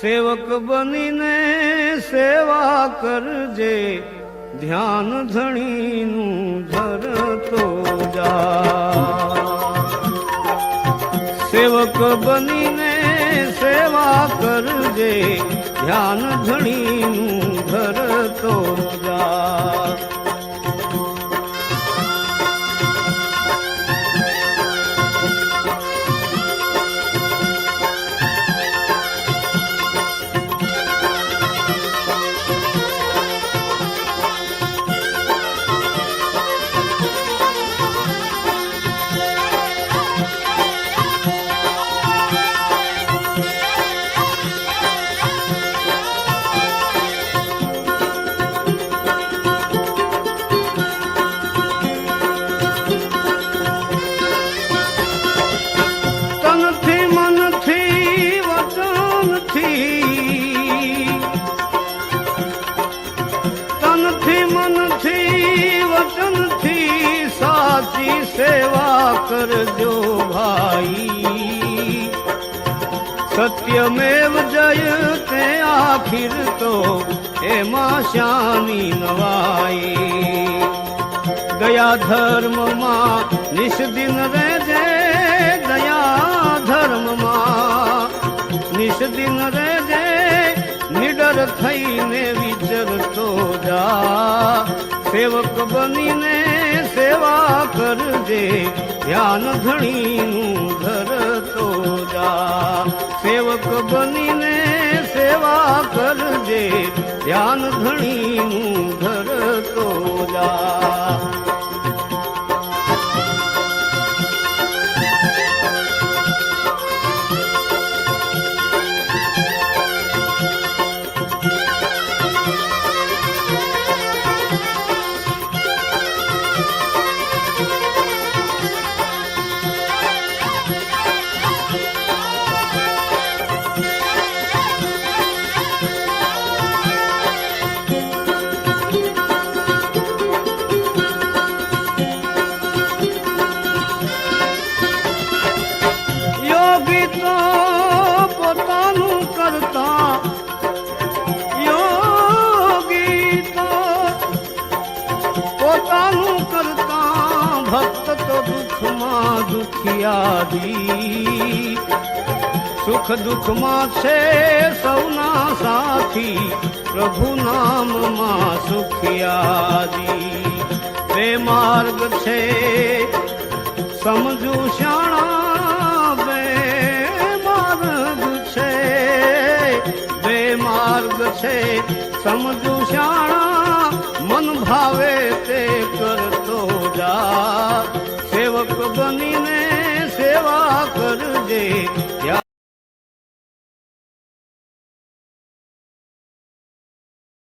સેવક બનીને સેવા કરજે, ધ્યાન ધણીનું ધરતો જા. સેવક બનીને સેવા કરજે, ધ્યાન ધણીનું ધરતો જા. વચનથી સાચી સેવા કરજો ભાઈ. સત્યમેવ જયતે આખિર તો એમાં શાની નવાઈ. દયા ધર્મમાં નિષ્દિન રહેજે, દયા ધર્મમાં નિષ્દિન રહેજે, નિડર થઈને વિચરતો જા. સેવક બનીને સેવા કરજે, ધ્યાન ધણીનું ધરતો જા. સેવક બનીને સેવા કરજે, ધ્યાન ધણીનું ધરતો ભક્ત તો દુઃખમાં દુખિયાદી સુખ દુઃખમાં છે સૌના સાથી પ્રભુ નામમાં સુખિયાદી બે માર્ગ છે સમજુ શાણા બે માર્ગ છે બે માર્ગ છે સમજુ શાણા મન ભાવે તે